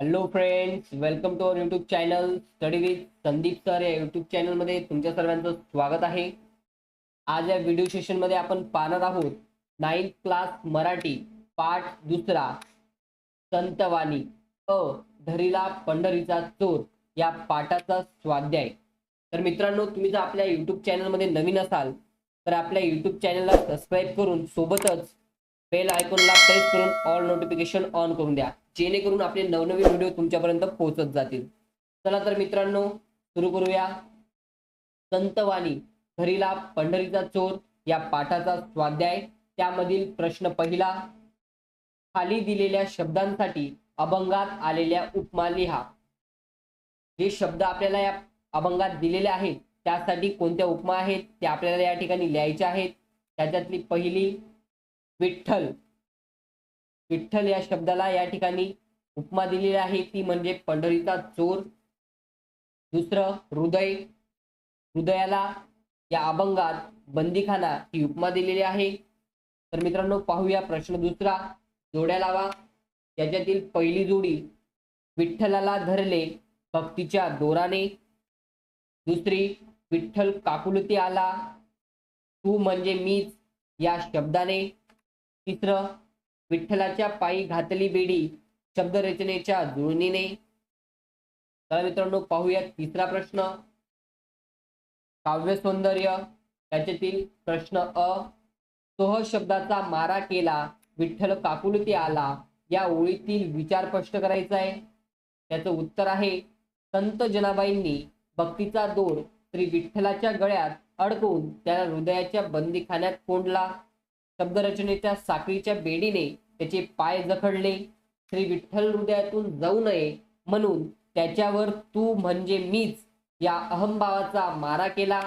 Hello friends welcome to our YouTube channel study with Sandeep sir या YouTube चॅनलमध्ये तुमच्या सर्वांचं स्वागत आहे. आज या व्हिडिओ सेशनमध्ये आपण पाहणार आहोत नाईन्थ क्लास मराठी पाठ दुसरा संतवाणी अ धरीला पंढरीचा चोर या पाठाचा स्वाध्याय. तर मित्रांनो तुम्ही जर आपल्या यूट्यूब चॅनलमध्ये नवीन असाल तर आपल्या यूट्यूब चॅनलला सबस्क्राईब करून सोबतच बेल आयकॉनला प्रेस करून ऑल नोटिफिकेशन ऑन करून द्या. जेणेकरून आपले नवनवीन व्हिडिओ तुमच्यापर्यंत पोहोचत जातील. चला तर मित्रांनो सुरू करूया. संतवाणी घरीला पंढरीचा चोर या पाठाचा स्वाध्याय. त्यामधील प्रश्न पहिला खाली दिलेल्या शब्दांसाठी अभंगात आलेल्या उपमा लिहा. जे शब्द आपल्याला या अभंगात दिलेले आहेत त्यासाठी कोणत्या उपमा आहेत ते आपल्याला या ठिकाणी लिहायच्या आहेत. त्याच्यातली पहिली विठ्ठल. विठ्ठल या शब्दाला या ठिकाणी उपमा दिलेली आहे. ती म्हणजे पंढरीचा चोर. दुसरं हृदय. हृदयाला या अभंगात बंदीखाना ही उपमा दिलेली आहे. तर मित्रांनो पाहूया प्रश्न दुसरा. जोड्या लावा. त्याच्यातील पहिली जोडी विठ्ठलाला धरले भक्तीच्या दोराने. दुसरी विठ्ठल काकुलती आला. तू म्हणजे मीच या शब्दाने. तिसरं विठ्ठलाच्या पायी घातली बेडी शब्दरचनेच्या जुळणीने. तर मित्रांनो पाहूया तिसरा प्रश्न. काव्य सौंदर्य त्याच्यातील प्रश्न अ. सोह शब्दाचा मारा केला विठ्ठल काकुलती आला या ओळीतील विचार स्पष्ट करायचा आहे. त्याचं उत्तर आहे संत जनाबाईंनी भक्तीचा दोर श्री विठ्ठलाच्या गळ्यात अडकवून त्याला हृदयाच्या बंदीखान्यात कोंडला. शब्दरचनेच्या साखळीच्या बेडीने त्याचे पाय जखडले. श्री विठ्ठल हृदयातून जाऊ नये म्हणून त्याच्यावर तू म्हणजे मीच या अहंभावाचा मारा केला.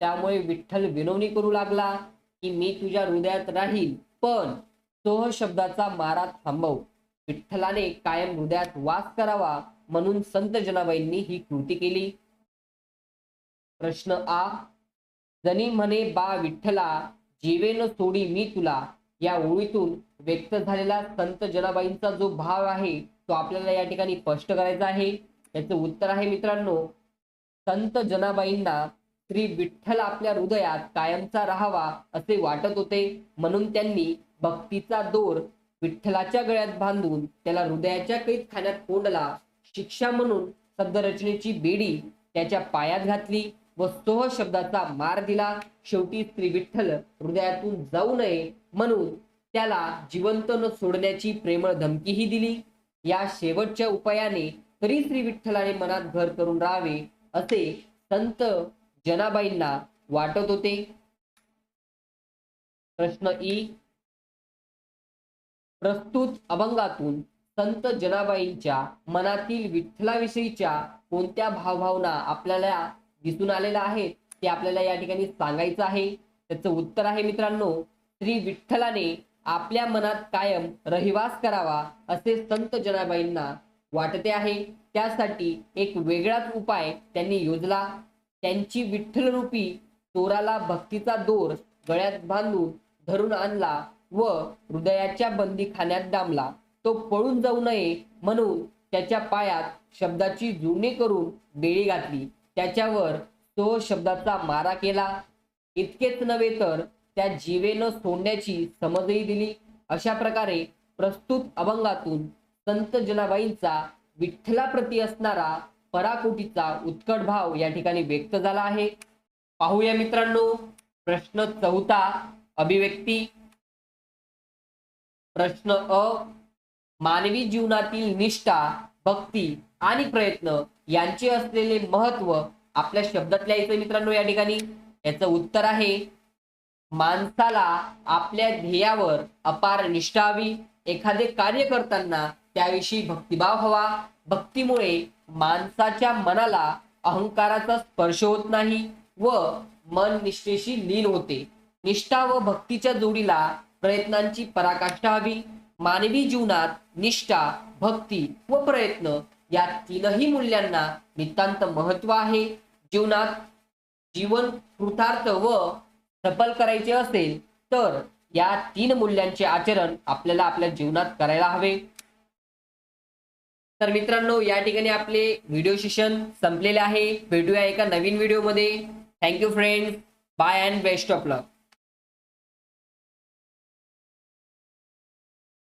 त्यामुळे विठ्ठल विनवणी करू लागला की मी तुझ्या हृदयात राहील पण सोह शब्दाचा मारा थांबव. विठ्ठलाने कायम हृदयात वास करावा म्हणून संत जनाबाईंनी ही कृती केली. प्रश्न आ जनी म्हणे बा विठ्ठला जीवेन सोडी मी तुला. या ओळीतून व्यक्त झालेला संत जनाबाईंचा जो भाव आहे तो आपल्याला या ठिकाणी स्पष्ट करायचा आहे. याचं उत्तर आहे मित्रांनो संत जनाबाईंना श्री विठ्ठल आपल्या हृदयात कायमचा राहावा असे वाटत होते. म्हणून त्यांनी भक्तीचा दोर विठ्ठलाच्या गळ्यात बांधून त्याला हृदयाच्या कैद खाण्यात कोंडला. शिक्षा म्हणून शब्दरचनेची बेडी त्याच्या पायात घातली. व सोह शब्दाचा मार दिला. शेवटी श्री विठ्ठल हृदयातून जाऊ नये म्हणून त्याला जिवंत न सोडण्याची प्रेमळ धमकीही दिली. या शेवटच्या उपायाने तरी श्री विठ्ठलाने मनात घर करून राहावे असे संत जनाबाईंना वाटत होते. प्रश्न ई. प्रस्तुत अभंगातून संत जनाबाईंच्या मनातील विठ्ठलाविषयीच्या कोणत्या भावभावना आपल्याला दिसून आलेलं आहे. ते आपल्याला या ठिकाणी सांगायचं आहे. त्याचं उत्तर आहे मित्रांनो श्री विठ्ठलाने आपल्या मनात कायम रहिवास करावा असे संत जनाबाईंना वाटते आहे. त्यासाठी एक वेगळाच उपाय त्यांनी योजला. त्यांची विठ्ठलरूपी चोराला भक्तीचा दोर गळ्यात बांधून धरून आणला व हृदयाच्या बंदीखान्यात डांबला तो पळून जाऊ नये म्हणून त्याच्या पायात शब्दाची जुळणी करून बेळी घातली. त्याच्यावर तो शब्दाचा मारा केला. इतकेच नव्हे तर त्या जीवेनं सोडण्याची समजही दिली. अशा प्रकारे प्रस्तुत अभंगातून संत जनाबाईंचा विठ्ठलाप्रती असणारा पराकोटीचा उत्कट भाव या ठिकाणी व्यक्त झाला आहे. पाहूया मित्रांनो प्रश्न चौथा अभिव्यक्ती. प्रश्न अ मानवी जीवनातील निष्ठा भक्ती आणि प्रयत्न यांचे असलेले महत्त्व आपल्या शब्दात लिहायचं मित्रांनो या ठिकाणी. याचं उत्तर आहे माणसाला आपल्या ध्येयावर अपार निष्ठा हवी. एखादे कार्य करताना त्याविषयी भक्तिभाव हवा. भक्तीमुळे माणसाच्या मनाला अहंकाराचा स्पर्श होत नाही व मन निष्ठेशी लीन होते. निष्ठा व भक्तीच्या जोडीला प्रयत्नांची पराकाष्ठा हवी. मानवी जीवनात निष्ठा भक्ती व प्रयत्न या तीनही मूल्यांना नितांत महत्त्व आहे. जीवनात जीवन कृतार्थ व सफल करायचे असेल तर या तीन मूल्यांचे आचरण आपल्याला आपल्या जीवनात करायला हवे. तर मित्रांनो या ठिकाणी आपले व्हिडिओ सेशन संपलेले आहे. भेटूया एका नवीन व्हिडिओमध्ये. Thank you friends bye and best of luck